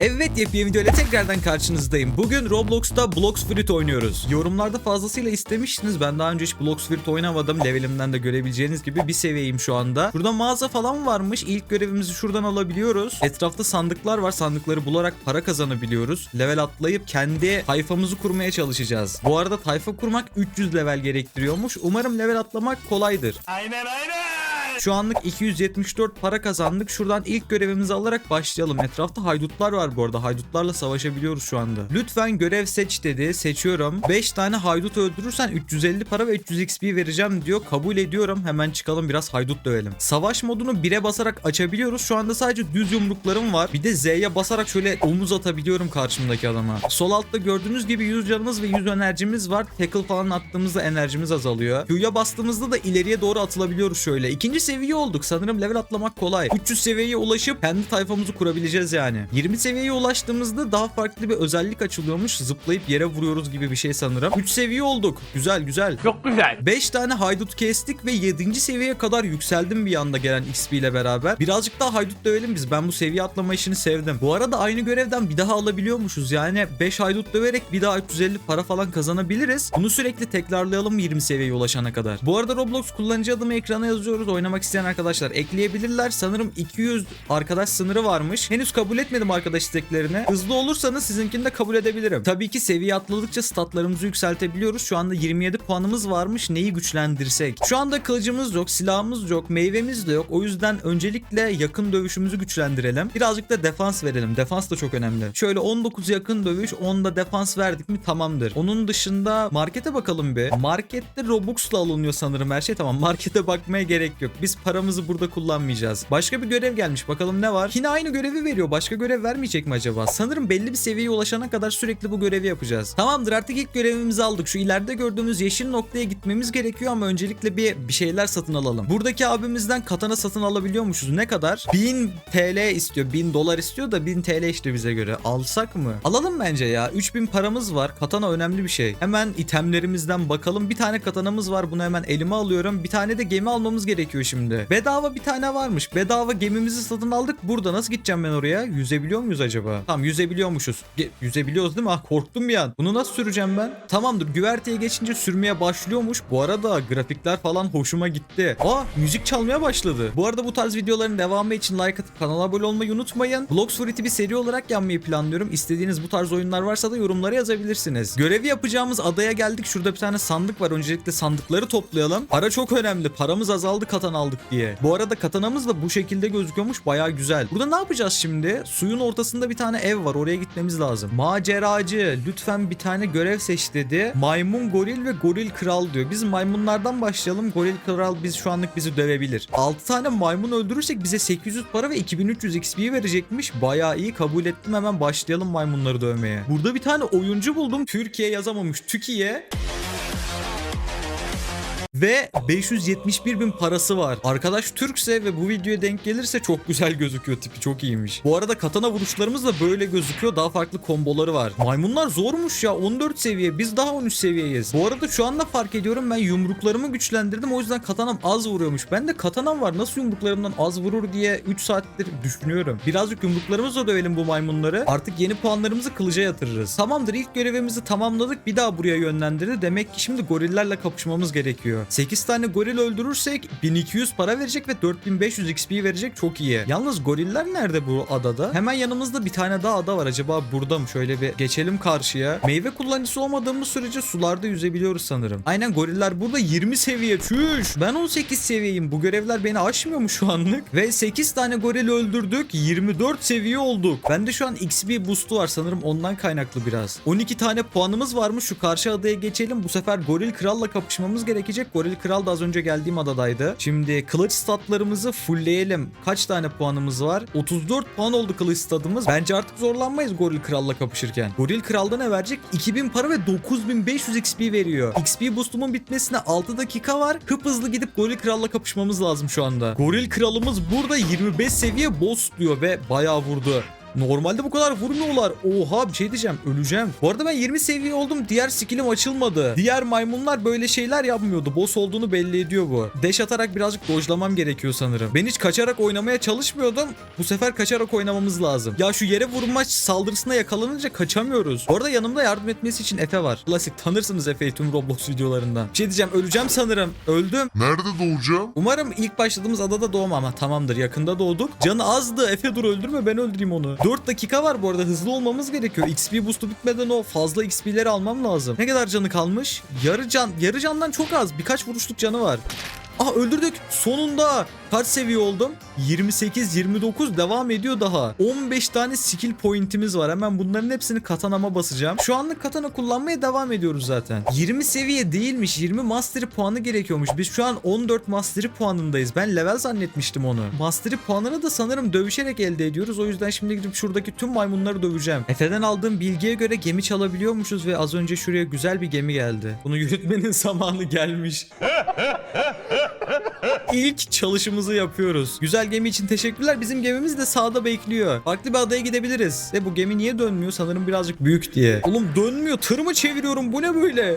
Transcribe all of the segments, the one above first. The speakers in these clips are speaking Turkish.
Evet yepyeni video ile tekrardan karşınızdayım. Bugün Roblox'ta Blox Fruit oynuyoruz. Yorumlarda fazlasıyla istemiştiniz. Ben daha önce hiç Blox Fruit oynamadım. Levelimden de görebileceğiniz gibi bir seviyeyim şu anda. Burada mağaza falan varmış. İlk görevimizi şuradan alabiliyoruz. Etrafta sandıklar var. Sandıkları bularak para kazanabiliyoruz. Level atlayıp kendi tayfamızı kurmaya çalışacağız. Bu arada tayfa kurmak 300 level gerektiriyormuş. Umarım level atlamak kolaydır. Aynen aynen. Şu anlık 274 para kazandık. Şuradan ilk görevimizi alarak başlayalım. Etrafta haydutlar var bu arada. Haydutlarla savaşabiliyoruz şu anda. Lütfen görev seç dedi. Seçiyorum. 5 tane haydut öldürürsen 350 para ve 300 XP vereceğim diyor. Kabul ediyorum. Hemen çıkalım biraz haydut dövelim. Savaş modunu 1'e basarak açabiliyoruz. Şu anda sadece düz yumruklarım var. Bir de Z'ye basarak şöyle omuz atabiliyorum karşımdaki adama. Sol altta gördüğünüz gibi 100 canımız ve 100 enerjimiz var. Tackle falan attığımızda enerjimiz azalıyor. Q'ya bastığımızda da ileriye doğru atılabiliyoruz şöyle. İkinci seviye olduk. Sanırım level atlamak kolay. 300 seviyeye ulaşıp kendi tayfamızı kurabileceğiz yani. 20 seviyeye ulaştığımızda daha farklı bir özellik açılıyormuş. Zıplayıp yere vuruyoruz gibi bir şey sanırım. 3 seviye olduk. Güzel güzel. Çok güzel. 5 tane haydut kestik ve 7. seviyeye kadar yükseldim bir anda gelen XP ile beraber. Birazcık daha haydut dövelim biz. Ben bu seviye atlama işini sevdim. Bu arada aynı görevden bir daha alabiliyormuşuz. Yani 5 haydut döverek bir daha 350 para falan kazanabiliriz. Bunu sürekli tekrarlayalım 20 seviyeye ulaşana kadar. Bu arada Roblox kullanıcı adımı ekrana yazıyoruz. Oynamak isteyen arkadaşlar ekleyebilirler. Sanırım 200 arkadaş sınırı varmış. Henüz kabul etmedim arkadaş isteklerini. Hızlı olursanız sizinkini de kabul edebilirim. Tabii ki seviye atladıkça statlarımızı yükseltebiliyoruz. Şu anda 27 puanımız varmış. Neyi güçlendirsek? Şu anda kılıcımız yok, silahımız yok, meyvemiz de yok. O yüzden öncelikle yakın dövüşümüzü güçlendirelim. Birazcık da defans verelim. Defans da çok önemli. Şöyle 19 yakın dövüş, 10 da defans verdik mi tamamdır. Onun dışında markete bakalım bir. Markette Robux'la alınıyor sanırım her şey. Tamam markete bakmaya gerek yok. Biz paramızı burada kullanmayacağız. Başka bir görev gelmiş. Bakalım ne var? Yine aynı görevi veriyor. Başka görev vermeyecek mi acaba? Sanırım belli bir seviyeye ulaşana kadar sürekli bu görevi yapacağız. Tamamdır artık ilk görevimizi aldık. Şu ileride gördüğümüz yeşil noktaya gitmemiz gerekiyor ama öncelikle bir bir şeyler satın alalım. Buradaki abimizden katana satın alabiliyormuşuz. Ne kadar? 1000 TL istiyor. 1000 dolar istiyor da 1000 TL işte bize göre. Alsak mı? Alalım bence ya. 3000 paramız var. Katana önemli bir şey. Hemen itemlerimizden bakalım. Bir tane katanamız var. Bunu hemen elime alıyorum. Bir tane de gemi almamız gerekiyor şimdi. Bedava bir tane varmış. Bedava gemimizi satın aldık. Burada nasıl gideceğim ben oraya? Yüzebiliyor muyuz acaba? Tamam yüzebiliyormuşuz. Ge- yüzebiliyoruz değil mi? Ah korktum bir an. Bunu nasıl süreceğim ben? Tamamdır. Güverteye geçince sürmeye başlıyormuş. Bu arada grafikler falan hoşuma gitti. Aa müzik çalmaya başladı. Bu arada bu tarz videoların devamı için like atıp kanala abone olmayı unutmayın. Blox Fruit'i bir seri olarak yapmayı planlıyorum. İstediğiniz bu tarz oyunlar varsa da yorumlara yazabilirsiniz. Görevi yapacağımız adaya geldik. Şurada bir tane sandık var. Öncelikle sandıkları toplayalım. Para çok önemli. Paramız azaldı katan aldık diye. Bu arada katanamız da bu şekilde gözüküyormuş. Baya güzel. Burada ne yapacağız şimdi? Suyun ortasında bir tane ev var. Oraya gitmemiz lazım. Maceracı lütfen bir tane görev seç dedi. Maymun goril ve goril kral diyor. Biz maymunlardan başlayalım. Goril kral biz şu anlık bizi dövebilir. 6 tane maymun öldürürsek bize 800 para ve 2300 XP verecekmiş. Baya iyi kabul ettim. Hemen başlayalım maymunları dövmeye. Burada bir tane oyuncu buldum. Türkiye yazamamış. Türkiye. Ve 571 bin parası var. Arkadaş Türkse ve bu videoya denk gelirse çok güzel gözüküyor tipi çok iyiymiş. Bu arada katana vuruşlarımız da böyle gözüküyor. Daha farklı komboları var. Maymunlar zormuş ya 14 seviye biz daha 13 seviyeyiz. Bu arada şu anda fark ediyorum ben yumruklarımı güçlendirdim o yüzden katanam az vuruyormuş. Ben de katanam var nasıl yumruklarımdan az vurur diye 3 saattir düşünüyorum. Birazcık yumruklarımızla dövelim bu maymunları. Artık yeni puanlarımızı kılıca yatırırız. Tamamdır ilk görevimizi tamamladık bir daha buraya yönlendirdi. Demek ki şimdi gorillerle kapışmamız gerekiyor. 8 tane goril öldürürsek 1200 para verecek ve 4500 XP verecek çok iyi. Yalnız goriller nerede bu adada? Hemen yanımızda bir tane daha ada var. Acaba burada mı? Şöyle bir geçelim karşıya. Meyve kullanıcısı olmadığımız sürece sularda yüzebiliyoruz sanırım. Aynen goriller burada 20 seviye. Çüş. Ben 18 seviyeyim. Bu görevler beni aşmıyor mu şu anlık? Ve 8 tane goril öldürdük. 24 seviye olduk. Bende şu an XP boost'u var sanırım ondan kaynaklı biraz. 12 tane puanımız varmış. Şu karşı adaya geçelim. Bu sefer goril kralla kapışmamız gerekecek. Goril kral da az önce geldiğim adadaydı. Şimdi kılıç statlarımızı fullleyelim. Kaç tane puanımız var? 34 puan oldu kılıç statımız. Bence artık zorlanmayız goril kralla kapışırken. Goril kralda ne verecek? 2000 para ve 9500 XP veriyor. XP boostumun bitmesine 6 dakika var. Hıp hızlı gidip goril kralla kapışmamız lazım şu anda. Goril kralımız burada 25 seviye boss diyor ve bayağı vurdu. Normalde bu kadar vurmuyorlar. Oha bir şey diyeceğim. Öleceğim. Bu arada ben 20 seviye oldum. Diğer skillim açılmadı. Diğer maymunlar böyle şeyler yapmıyordu. Boss olduğunu belli ediyor bu. Dash atarak birazcık dojlamam gerekiyor sanırım. Ben hiç kaçarak oynamaya çalışmıyordum. Bu sefer kaçarak oynamamız lazım. Ya şu yere vurma saldırısına yakalanınca kaçamıyoruz. Bu arada yanımda yardım etmesi için Efe var. Klasik tanırsınız Efe'yi tüm Roblox videolarından. Bir şey diyeceğim öleceğim sanırım. Öldüm. Nerede doğacağım? Umarım ilk başladığımız adada doğmam ama tamamdır yakında doğduk. Canı azdı. Efe dur öldürme ben öldüreyim onu. 4 dakika var bu arada hızlı olmamız gerekiyor. XP boost'u bitmeden o fazla XP'leri almam lazım. Ne kadar canı kalmış? Yarı can. Yarı candan çok az. Birkaç vuruşluk canı var. Ah öldürdük. Sonunda. Kaç seviye oldum? 28, 29 devam ediyor daha. 15 tane skill point'imiz var. Hemen bunların hepsini katanama basacağım. Şu anlık katana kullanmaya devam ediyoruz zaten. 20 seviye değilmiş. 20 mastery puanı gerekiyormuş. Biz şu an 14 mastery puanındayız. Ben level zannetmiştim onu. Mastery puanını da sanırım dövüşerek elde ediyoruz. O yüzden şimdi gidip şuradaki tüm maymunları döveceğim. Efe'den aldığım bilgiye göre gemi çalabiliyormuşuz ve az önce şuraya güzel bir gemi geldi. Bunu yürütmenin zamanı gelmiş. İlk çalışımızı yapıyoruz. Güzel gemi için teşekkürler. Bizim gemimiz de sağda bekliyor. Farklı bir adaya gidebiliriz. Ve bu gemi niye dönmüyor? Sanırım birazcık büyük diye. Oğlum dönmüyor. Tır mı çeviriyorum? Bu ne böyle?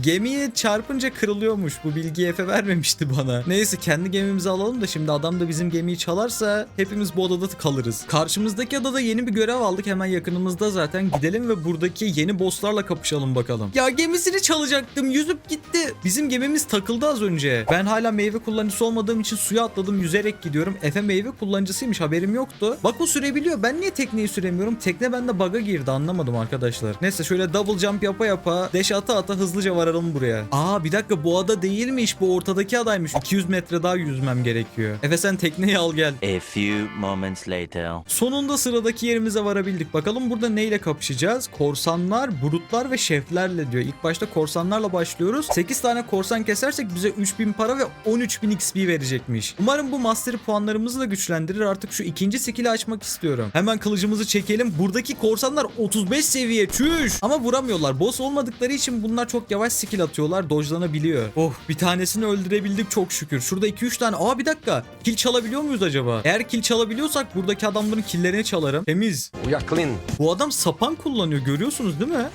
Gemiye çarpınca kırılıyormuş. Bu bilgiyi Efe vermemişti bana. Neyse kendi gemimizi alalım da şimdi adam da bizim gemiyi çalarsa hepimiz bu adada kalırız. Karşımızdaki adada yeni bir görev aldık. Hemen yakınımızda zaten. Gidelim ve buradaki yeni bosslarla kapışalım bakalım. Ya gemisini çalacaktım. Yüzüp gitti. Bizim gemimiz takıldı az önce. Ben hala meyve kullanıcısı olmadığım için suya atladım. Yüzerek gidiyorum. Efe meyve kullanıcısıymış. Haberim yoktu. Bak o sürebiliyor. Ben niye tekneyi süremiyorum? Tekne bende bug'a girdi. Anlamadım arkadaşlar. Neyse şöyle double jump yapa yapa dash ata ata hızlıca varalım buraya. Aa bir dakika bu ada değilmiş. Bu ortadaki adaymış. 200 metre daha yüzmem gerekiyor. Efe sen tekneyi al gel. A few moments later. Sonunda sıradaki yerimize varabildik. Bakalım burada neyle kapışacağız? Korsanlar, brutlar ve şeflerle diyor. İlk başta korsanlarla başlıyoruz. 8 tane korsan kesersek bize 3000 para ve 13000 XP verecekmiş. Umarım bu master puanlarımızı da güçlendirir. Artık şu ikinci skill'i açmak istiyorum. Hemen kılıcımızı çekelim. Buradaki korsanlar 35 seviye. Çüş! Ama vuramıyorlar. Boss olmadıkları için bunlar çok yavaş skill atıyorlar. Dojlanabiliyor. Oh bir tanesini öldürebildik çok şükür. Şurada 2-3 tane. Aa bir dakika. Kill çalabiliyor muyuz acaba? Eğer kill çalabiliyorsak buradaki adamların killerini çalarım. Temiz. Clean. Bu adam sapan kullanıyor görüyorsunuz değil mi?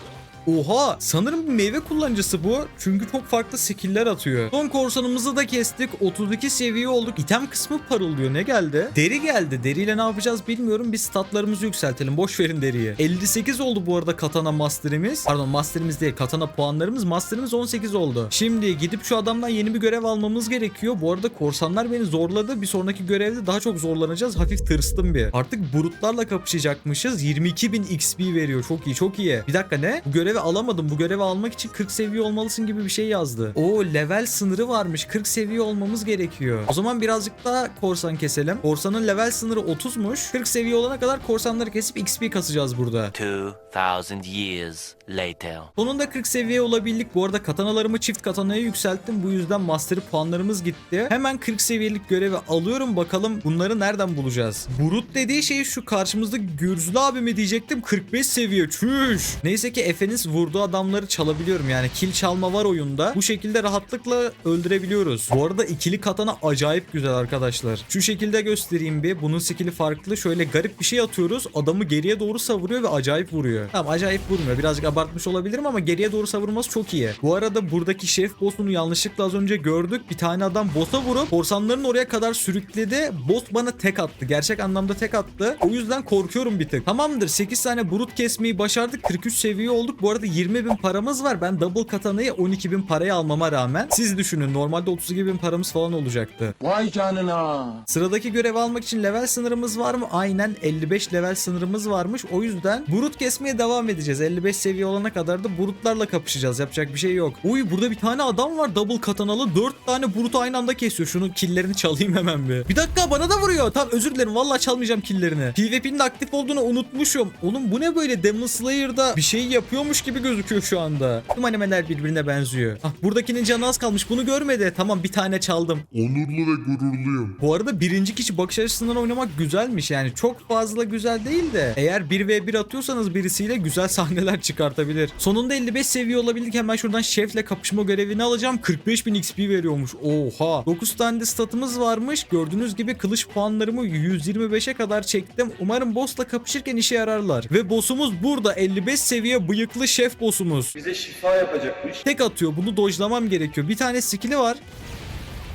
Oha sanırım bir meyve kullanıcısı bu. Çünkü çok farklı skill'ler atıyor. Son korsanımızı da kestik. 32 seviye olduk. İtem kısmı parıldıyor. Ne geldi? Deri geldi. Deriyle ne yapacağız bilmiyorum. Biz statlarımızı yükseltelim. Boş verin deriyi. 58 oldu bu arada katana masterimiz. Pardon masterimiz değil. Katana puanlarımız. Masterimiz 18 oldu. Şimdi gidip şu adamdan yeni bir görev almamız gerekiyor. Bu arada korsanlar beni zorladı. Bir sonraki görevde daha çok zorlanacağız. Hafif tırstım bir. Artık brutlarla kapışacakmışız. 22.000 XP veriyor. Çok iyi çok iyi. Bir dakika ne? Bu görevi alamadım. Bu görevi almak için 40 seviye olmalısın gibi bir şey yazdı. O level sınırı varmış. 40 seviye olmamız gerekiyor. O zaman birazcık daha korsan keselim. Korsanın level sınırı 30'muş. 40 seviye olana kadar korsanları kesip XP kasacağız burada. 2000 years later. Sonunda 40 seviye olabildik. Bu arada katanalarımı çift katanaya yükselttim. Bu yüzden master puanlarımız gitti. Hemen 40 seviyelik görevi alıyorum. Bakalım bunları nereden bulacağız? Brut dediği şey şu karşımızda Gürzlü abi mi diyecektim. 45 seviye. Çüş. Neyse ki Efe'niz vurduğu adamları çalabiliyorum. Yani kill çalma var oyunda. Bu şekilde rahatlıkla öldürebiliyoruz. Bu arada ikili katana acayip güzel arkadaşlar. Şu şekilde göstereyim bir. Bunun skill'i farklı. Şöyle garip bir şey atıyoruz. Adamı geriye doğru savuruyor ve acayip vuruyor. Tamam acayip vurmuyor. Birazcık abartmış olabilirim ama geriye doğru savurması çok iyi. Bu arada buradaki şef boss'unu yanlışlıkla az önce gördük. Bir tane adam boss'a vurup korsanların oraya kadar sürükledi. Boss bana tek attı. Gerçek anlamda tek attı. O yüzden korkuyorum bir tık. Tamamdır 8 tane brut kesmeyi başardık. 43 seviye olduk. Bu arada 20 bin paramız var. Ben double katanayı 12 bin paraya almama rağmen. Siz düşünün normalde 32 bin paramız falan olacaktı. Vay canına. Sıradaki görev almak için level sınırımız var mı? Aynen 55 level sınırımız varmış. O yüzden brut kesmeye devam edeceğiz. 55 seviye olana kadar da brutlarla kapışacağız. Yapacak bir şey yok. Uy burada bir tane adam var double katanalı. 4 tane brut aynı anda kesiyor. Şunu killerini çalayım hemen bir. Bir dakika bana da vuruyor. Tamam özür dilerim. Vallahi çalmayacağım killerini. PvP'nin aktif olduğunu unutmuşum. Oğlum bu ne böyle Demon Slayer'da bir şey yapıyormuş gibi gözüküyor şu anda. Tüm animeler birbirine benziyor. Ah buradakinin canı az kalmış bunu görmedi. Tamam bir tane çaldım. Onurlu ve gururluyum. Bu arada birinci kişi bakış açısından oynamak güzelmiş yani çok fazla güzel değil de eğer 1v1 atıyorsanız birisiyle güzel sahneler çıkartabilir. Sonunda 55 seviye olabildik. Hemen şuradan şefle kapışma görevini alacağım. 45.000 XP veriyormuş. Oha. 9 tane de statımız varmış. Gördüğünüz gibi kılıç puanlarımı 125'e kadar çektim. Umarım bossla kapışırken işe yararlar. Ve boss'umuz burada. 55 seviye bıyıklı şef boss'umuz. Bize şifa yapacakmış. tek atıyor. Bunu dojlamam gerekiyor. Bir tane skill'i var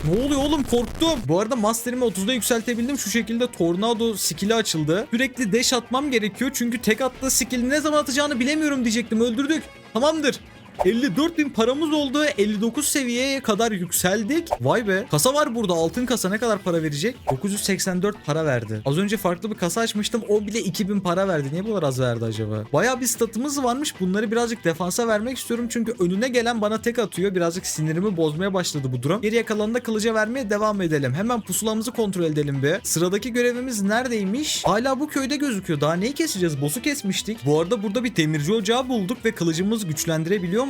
ne oluyor oğlum korktum. Bu arada masterimi 30'da yükseltebildim. Şu şekilde tornado skill'i açıldı. Sürekli dash atmam gerekiyor. Çünkü tek attığı skill'i ne zaman atacağını bilemiyorum diyecektim. Öldürdük. Tamamdır. 54 bin paramız oldu. 59 seviyeye kadar yükseldik. Vay be. Kasa var burada. Altın kasa ne kadar para verecek? 984 para verdi. Az önce farklı bir kasa açmıştım. O bile 2000 para verdi. Niye bu kadar az verdi acaba? Bayağı bir statımız varmış. Bunları birazcık defansa vermek istiyorum. Çünkü önüne gelen bana tek atıyor. Birazcık sinirimi bozmaya başladı bu durum. Geriye kalanında kılıca vermeye devam edelim. Hemen pusulamızı kontrol edelim bir. Sıradaki görevimiz neredeymiş? Hala bu köyde gözüküyor. Daha neyi keseceğiz? Boss'u kesmiştik. Bu arada burada bir demirci ocağı bulduk ve kılıcımız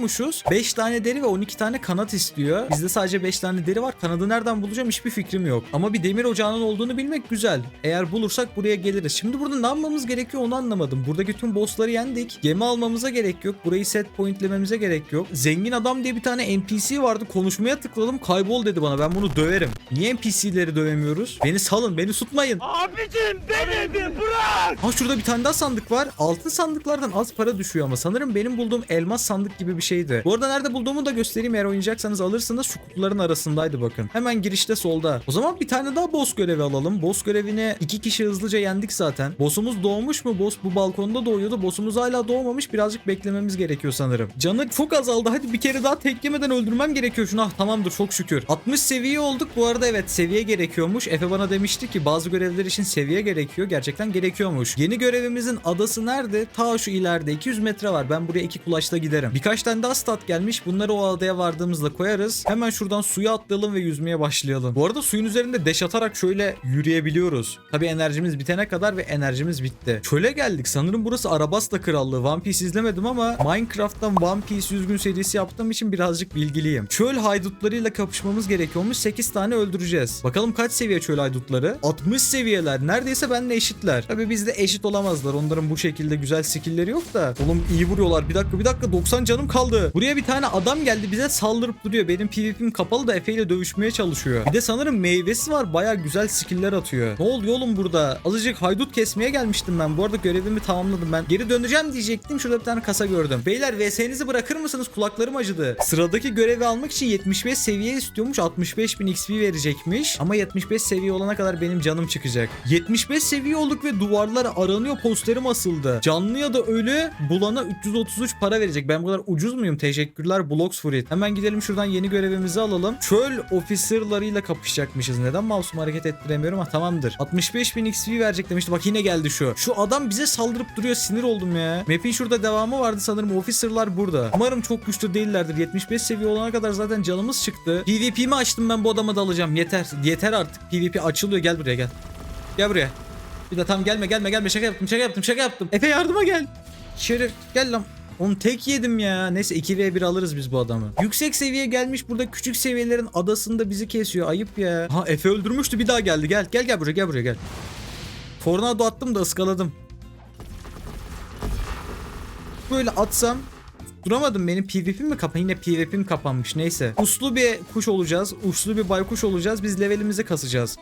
güçlendirebiliyormuşuz. 5 tane deri ve 12 tane kanat istiyor. Bizde sadece 5 tane deri var. Kanadı nereden bulacağım hiçbir fikrim yok. Ama bir demir ocağının olduğunu bilmek güzel. Eğer bulursak buraya geliriz. Şimdi burada ne yapmamız gerekiyor onu anlamadım. Buradaki tüm bossları yendik. Gemi almamıza gerek yok. Burayı set pointlememize gerek yok. Zengin adam diye bir tane NPC vardı. Konuşmaya tıkladım. Kaybol dedi bana. Ben bunu döverim. Niye NPC'leri dövemiyoruz? Beni salın. Beni tutmayın. Abicim beni bir bırak. Ha şurada bir tane daha sandık var. Altın sandıklardan az para düşüyor ama sanırım benim bulduğum elmas sandık gibi bir şeydi. Bu arada nerede bulduğumu da göstereyim. Eğer oynayacaksanız alırsınız. Şu kutuların arasındaydı bakın. Hemen girişte solda. O zaman bir tane daha boss görevi alalım. Boss görevini iki kişi hızlıca yendik zaten. Boss'umuz doğmuş mu? Boss bu balkonda doğuyordu. Boss'umuz hala doğmamış. Birazcık beklememiz gerekiyor sanırım. Canı çok azaldı. Hadi bir kere daha tek yemeden öldürmem gerekiyor şunu. Ah tamamdır çok şükür. 60 seviye olduk. Bu arada evet seviye gerekiyormuş. Efe bana demişti ki bazı görevler için seviye gerekiyor. Gerçekten gerekiyormuş. Yeni görevimizin adası nerede? Ta şu ileride 200 metre var. Ben buraya iki kulaçla giderim. Birkaç tane daha stat gelmiş. Bunları o adaya vardığımızda koyarız. Hemen şuradan suya atlayalım ve yüzmeye başlayalım. Bu arada suyun üzerinde deş atarak şöyle yürüyebiliyoruz. Tabi enerjimiz bitene kadar ve enerjimiz bitti. Çöle geldik. Sanırım burası Arabasta Krallığı. One Piece izlemedim ama Minecraft'tan One Piece 100 gün serisi yaptığım için birazcık bilgiliyim. Çöl haydutlarıyla kapışmamız gerekiyormuş. 8 tane öldüreceğiz. Bakalım kaç seviye çöl haydutları? 60 seviyeler. Neredeyse benimle eşitler. Tabi bizde eşit olamazlar. Onların bu şekilde güzel skill'leri yok da. Oğlum iyi vuruyorlar. Bir dakika bir dakika 90 canım kaldı. Buraya bir tane adam geldi bize saldırıp duruyor. Benim PvP'm kapalı da Efe ile dövüşmeye çalışıyor. Bir de sanırım meyvesi var. Baya güzel skill'ler atıyor. Ne oluyor oğlum burada? Azıcık haydut kesmeye gelmiştim ben. Bu arada görevimi tamamladım ben. Geri döneceğim diyecektim. Şurada bir tane kasa gördüm. Beyler VS'nizi bırakır mısınız? Kulaklarım acıdı. Sıradaki görevi almak için 75 seviye istiyormuş. 65 bin XP verecekmiş. Ama 75 seviye olana kadar benim canım çıkacak. 75 seviye olduk ve duvarlar aranıyor. Posterim asıldı. Canlı ya da ölü bulana 333 para verecek. Ben bu kadar ucuz muyum? Teşekkürler Blocks it. Hemen gidelim şuradan yeni görevimizi alalım. Çöl officerlarıyla kapışacakmışız. Neden mouse'umu hareket ettiremiyorum? Ha tamamdır. 65 bin XP verecek demişti. Bak yine geldi şu. Şu adam bize saldırıp duruyor. Sinir oldum ya. Map'in şurada devamı vardı sanırım. Officerlar burada. Umarım çok güçlü değillerdir. 75 seviye olana kadar zaten canımız çıktı. PvP'mi açtım ben bu adama dalacağım. Yeter. Yeter artık. PvP açılıyor. Gel buraya gel. Gel buraya. Bir de tam gelme gelme gelme şaka yaptım şaka yaptım şaka yaptım. Efe yardıma gel. Şerif gel lan. Onu tek yedim ya. Neyse 2v1 alırız biz bu adamı. Yüksek seviye gelmiş burada küçük seviyelerin adasında bizi kesiyor. Ayıp ya. Ha Efe öldürmüştü bir daha geldi. Gel gel gel buraya gel buraya gel. Tornado attım da ıskaladım. Böyle atsam Duramadım benim PvP'm mi kapan? Yine PvP'm kapanmış neyse. Uslu bir kuş olacağız. Uslu bir baykuş olacağız. Biz levelimizi kasacağız.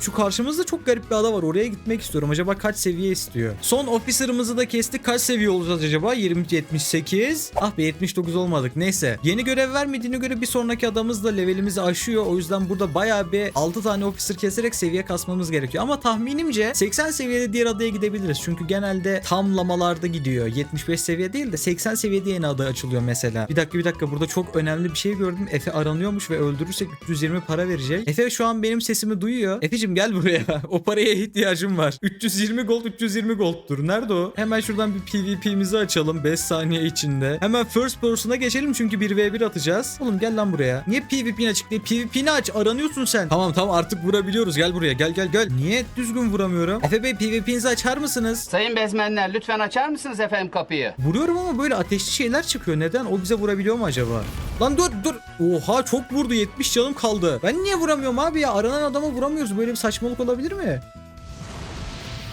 Şu karşımızda çok garip bir ada var. Oraya gitmek istiyorum. Acaba kaç seviye istiyor? Son officer'ımızı da kestik. Kaç seviye olacağız acaba? 20 78. Ah be 79 olmadık. Neyse. Yeni görev vermediğine göre bir sonraki adamız da levelimizi aşıyor. O yüzden burada bayağı bir 6 tane officer keserek seviye kasmamız gerekiyor. Ama tahminimce 80 seviyede diğer adaya gidebiliriz. Çünkü genelde tamlamalarda gidiyor. 75 seviye değil de 80 seviyede yeni ada açılıyor mesela. Bir dakika bir dakika burada çok önemli bir şey gördüm. Efe aranıyormuş ve öldürürsek 320 para verecek. Efe şu an benim sesimi duyuyor. Efeciğim Abicim gel buraya. O paraya ihtiyacım var. 320 gold 320 gold'tur. Nerede o? Hemen şuradan bir PvP'mizi açalım 5 saniye içinde. Hemen first person'a geçelim çünkü 1v1 atacağız. Oğlum gel lan buraya. Niye PvP'ni açık değil? PvP'ni aç. Aranıyorsun sen. Tamam tamam artık vurabiliyoruz. Gel buraya. Gel gel gel. Niye düzgün vuramıyorum? Efe Bey PvP'nizi açar mısınız? Sayın bezmenler lütfen açar mısınız efendim kapıyı? Vuruyorum ama böyle ateşli şeyler çıkıyor. Neden? O bize vurabiliyor mu acaba? Lan dur dur. Oha çok vurdu. 70 canım kaldı. Ben niye vuramıyorum abi ya? Aranan adama vuramıyoruz. Böyle bir saçmalık olabilir mi?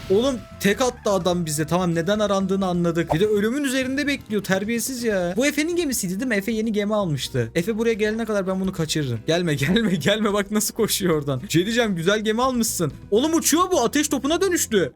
Oğlum tek attı adam bize. Tamam neden arandığını anladık. Bir de ölümün üzerinde bekliyor. Terbiyesiz ya. Bu Efe'nin gemisiydi değil mi? Efe yeni gemi almıştı. Efe buraya gelene kadar ben bunu kaçırırım. Gelme gelme gelme bak nasıl koşuyor oradan. Şey güzel gemi almışsın. Oğlum uçuyor bu. Ateş topuna dönüştü.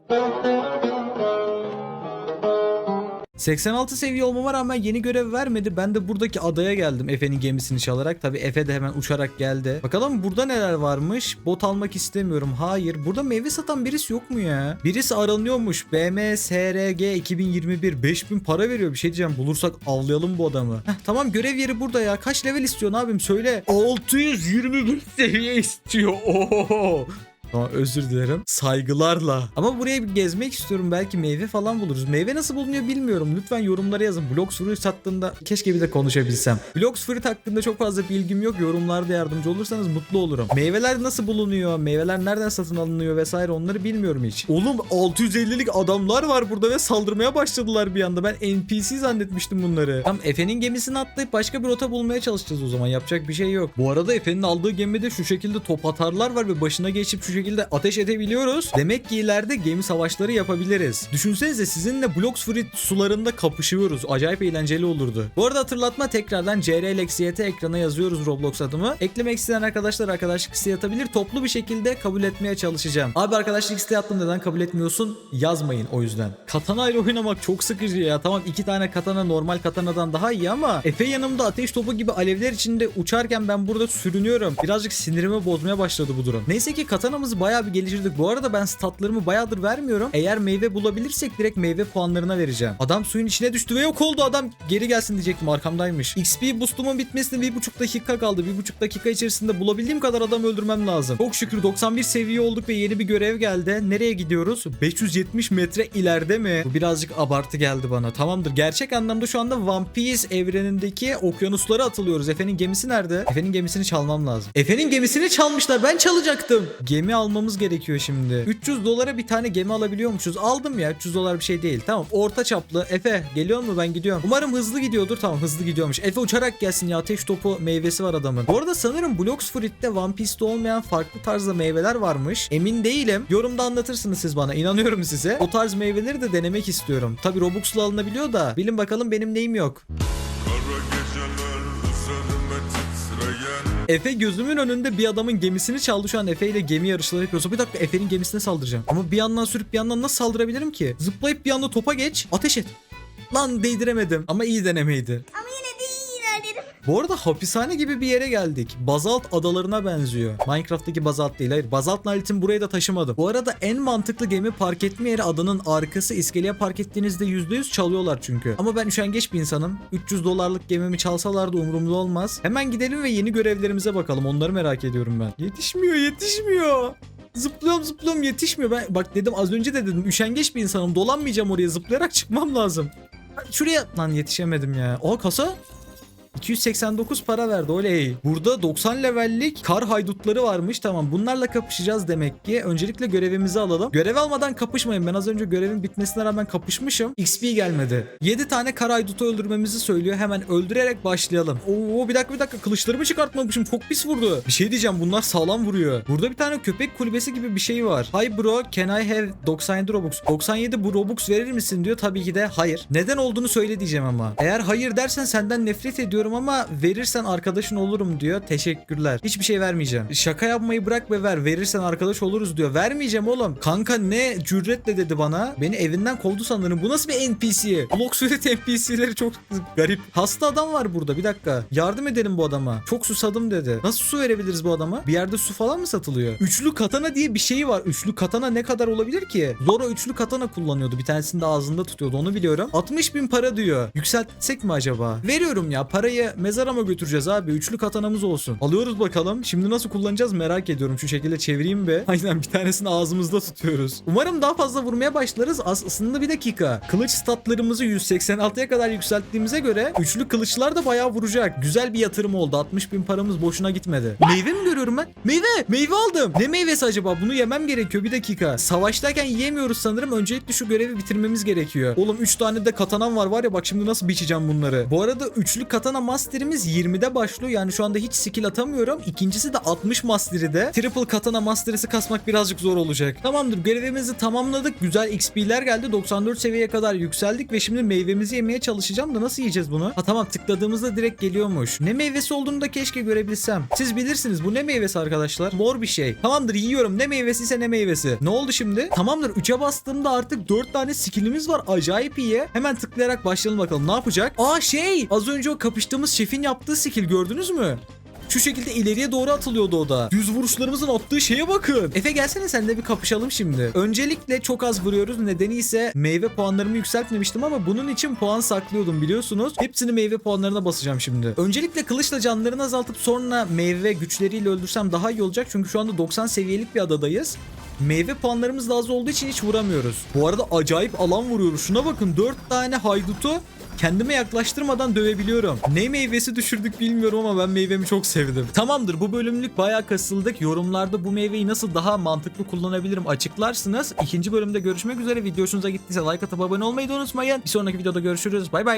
86 seviye olmama rağmen yeni görev vermedi. Ben de buradaki adaya geldim Efe'nin gemisini çalarak. Tabi Efe de hemen uçarak geldi. Bakalım burada neler varmış. Bot almak istemiyorum. Hayır. Burada meyve satan birisi yok mu ya? Birisi aranıyormuş. BMSRG 2021. 5000 para veriyor. Bir şey diyeceğim. Bulursak avlayalım bu adamı. Heh, tamam görev yeri burada ya. Kaç level istiyorsun abim? Söyle. 621 seviye istiyor. Oho. Tamam özür dilerim. Saygılarla. Ama buraya bir gezmek istiyorum. Belki meyve falan buluruz. Meyve nasıl bulunuyor bilmiyorum. Lütfen yorumlara yazın. Blox Fruit hakkında keşke bir de konuşabilsem. Blox Fruit hakkında çok fazla bilgim yok. Yorumlarda yardımcı olursanız mutlu olurum. Meyveler nasıl bulunuyor? Meyveler nereden satın alınıyor vesaire onları bilmiyorum hiç. Oğlum 650'lik adamlar var burada ve saldırmaya başladılar bir anda. Ben NPC zannetmiştim bunları. Tam Efe'nin gemisini atlayıp başka bir rota bulmaya çalışacağız o zaman. Yapacak bir şey yok. Bu arada Efe'nin aldığı gemide şu şekilde top atarlar var ve başına geçip şu şekilde ateş edebiliyoruz. Demek ki ileride gemi savaşları yapabiliriz. Düşünsenize sizinle Blox Fruit sularında kapışıyoruz. Acayip eğlenceli olurdu. Bu arada hatırlatma tekrardan CRLXYT ekrana yazıyoruz Roblox adımı. Eklemek isteyen arkadaşlar arkadaşlık isteği atabilir. Toplu bir şekilde kabul etmeye çalışacağım. Abi arkadaşlık isteği attım neden kabul etmiyorsun? Yazmayın o yüzden. Katana ile oynamak çok sıkıcı ya. Tamam iki tane katana normal katanadan daha iyi ama Efe yanımda ateş topu gibi alevler içinde uçarken ben burada sürünüyorum. Birazcık sinirimi bozmaya başladı bu durum. Neyse ki katanamızı bayağı bir geliştirdik. Bu arada ben statlarımı bayağıdır vermiyorum. Eğer meyve bulabilirsek direkt meyve puanlarına vereceğim. Adam suyun içine düştü ve yok oldu. Adam geri gelsin diyecektim arkamdaymış. XP boostumun bitmesine bir buçuk dakika kaldı. Bir buçuk dakika içerisinde bulabildiğim kadar adam öldürmem lazım. Çok şükür 91 seviye olduk ve yeni bir görev geldi. Nereye gidiyoruz? 570 metre ileride mi? Bu birazcık abartı geldi bana. Tamamdır. Gerçek anlamda şu anda One Piece evrenindeki okyanuslara atılıyoruz. Efe'nin gemisi nerede? Efe'nin gemisini çalmam lazım. Efe'nin gemisini çalmışlar. Ben çalacaktım. Gemi almamız gerekiyor şimdi. 300 dolara bir tane gemi alabiliyormuşuz. Aldım ya. 300 dolar bir şey değil. Tamam. Orta çaplı. Efe geliyor mu? Ben gidiyorum. Umarım hızlı gidiyordur. Tamam hızlı gidiyormuş. Efe uçarak gelsin ya. Ateş topu meyvesi var adamın. Bu arada sanırım Blox Fruit'te One Piece'te olmayan farklı tarzda meyveler varmış. Emin değilim. Yorumda anlatırsınız siz bana. İnanıyorum size. O tarz meyveleri de denemek istiyorum. Tabi Robux'la alınabiliyor da. Bilin bakalım benim neyim yok. Efe gözümün önünde bir adamın gemisini çaldı şu an Efe ile gemi yarışları yapıyorsa bir dakika Efe'nin gemisine saldıracağım. Ama bir yandan sürüp bir yandan nasıl saldırabilirim ki? Zıplayıp bir anda topa geç ateş et. Lan değdiremedim ama iyi denemeydi. Ama yine de ilerledim. Bu arada hapishane gibi bir yere geldik. Bazalt adalarına benziyor. Minecraft'taki bazalt değil hayır. Bazalt nalitini buraya da taşımadım. Bu arada en mantıklı gemi park etme yeri adanın arkası. İskeleye park ettiğinizde %100 çalıyorlar çünkü. Ama ben üşengeç bir insanım. 300 dolarlık gemimi çalsalar da umurumda olmaz. Hemen gidelim ve yeni görevlerimize bakalım. Onları merak ediyorum ben. Yetişmiyor yetişmiyor. Zıplıyorum zıplıyorum yetişmiyor. Ben bak dedim az önce de dedim üşengeç bir insanım. Dolanmayacağım oraya zıplayarak çıkmam lazım. Şuraya lan yetişemedim ya. O kasa 289 para verdi oley. Burada 90 levellik kar haydutları varmış. Tamam bunlarla kapışacağız demek ki. Öncelikle görevimizi alalım. Görev almadan kapışmayın. Ben az önce görevin bitmesine rağmen kapışmışım. XP gelmedi. 7 tane kar haydutu öldürmemizi söylüyor. Hemen öldürerek başlayalım. Oo bir dakika bir dakika kılıçlarımı çıkartmamışım. Çok pis vurdu. Bir şey diyeceğim bunlar sağlam vuruyor. Burada bir tane köpek kulübesi gibi bir şey var. Hi bro can I have 97 Robux? 97 bu Robux verir misin diyor. Tabii ki de hayır. Neden olduğunu söyle diyeceğim ama. Eğer hayır dersen senden nefret ediyorum ama verirsen arkadaşın olurum diyor. Teşekkürler. Hiçbir şey vermeyeceğim. Şaka yapmayı bırak ve ver. Verirsen arkadaş oluruz diyor. Vermeyeceğim oğlum. Kanka ne cüretle dedi bana. Beni evinden kovdu sanırım. Bu nasıl bir NPC? Bloxuret NPC'leri çok garip. Hasta adam var burada. Bir dakika. Yardım edelim bu adama. Çok susadım dedi. Nasıl su verebiliriz bu adama? Bir yerde su falan mı satılıyor? Üçlü katana diye bir şey var. Üçlü katana ne kadar olabilir ki? Zora üçlü katana kullanıyordu. Bir tanesini de ağzında tutuyordu. Onu biliyorum. 60 bin para diyor. Yükseltsek mi acaba? Veriyorum ya. Para parayı mezara mı götüreceğiz abi? Üçlü katanamız olsun. Alıyoruz bakalım. Şimdi nasıl kullanacağız merak ediyorum. Şu şekilde çevireyim be. Aynen bir tanesini ağzımızda tutuyoruz. Umarım daha fazla vurmaya başlarız. As- Aslında bir dakika. Kılıç statlarımızı 186'ya kadar yükselttiğimize göre üçlü kılıçlar da bayağı vuracak. Güzel bir yatırım oldu. 60 bin paramız boşuna gitmedi. Meyve mi görüyorum ben? Meyve! Meyve aldım. Ne meyvesi acaba? Bunu yemem gerekiyor. Bir dakika. Savaştayken yiyemiyoruz sanırım. Öncelikle şu görevi bitirmemiz gerekiyor. Oğlum 3 tane de katanam var var ya bak şimdi nasıl biçeceğim bunları. Bu arada üçlü katana masterimiz 20'de başlıyor. Yani şu anda hiç skill atamıyorum. İkincisi de 60 masteri de. Triple katana masterisi kasmak birazcık zor olacak. Tamamdır görevimizi tamamladık. Güzel XP'ler geldi. 94 seviyeye kadar yükseldik ve şimdi meyvemizi yemeye çalışacağım da nasıl yiyeceğiz bunu? Ha tamam tıkladığımızda direkt geliyormuş. Ne meyvesi olduğunu da keşke görebilsem. Siz bilirsiniz bu ne meyvesi arkadaşlar? Mor bir şey. Tamamdır yiyorum. Ne meyvesi ise ne meyvesi. Ne oldu şimdi? Tamamdır 3'e bastığımda artık 4 tane skillimiz var. Acayip iyi. Hemen tıklayarak başlayalım bakalım ne yapacak? Aa şey az önce o kapıştığımız şefin yaptığı skill gördünüz mü? Şu şekilde ileriye doğru atılıyordu o da. Düz vuruşlarımızın attığı şeye bakın. Efe gelsene sen de bir kapışalım şimdi. Öncelikle çok az vuruyoruz. Nedeni ise meyve puanlarımı yükseltmemiştim ama bunun için puan saklıyordum biliyorsunuz. Hepsini meyve puanlarına basacağım şimdi. Öncelikle kılıçla canlarını azaltıp sonra meyve güçleriyle öldürsem daha iyi olacak. Çünkü şu anda 90 seviyelik bir adadayız. Meyve puanlarımız da az olduğu için hiç vuramıyoruz. Bu arada acayip alan vuruyoruz. Şuna bakın 4 tane haydutu kendime yaklaştırmadan dövebiliyorum. Ne meyvesi düşürdük bilmiyorum ama ben meyvemi çok sevdim. Tamamdır bu bölümlük bayağı kasıldık. Yorumlarda bu meyveyi nasıl daha mantıklı kullanabilirim açıklarsınız. İkinci bölümde görüşmek üzere. Video hoşunuza gittiyse like atıp abone olmayı da unutmayın. Bir sonraki videoda görüşürüz. Bay bay.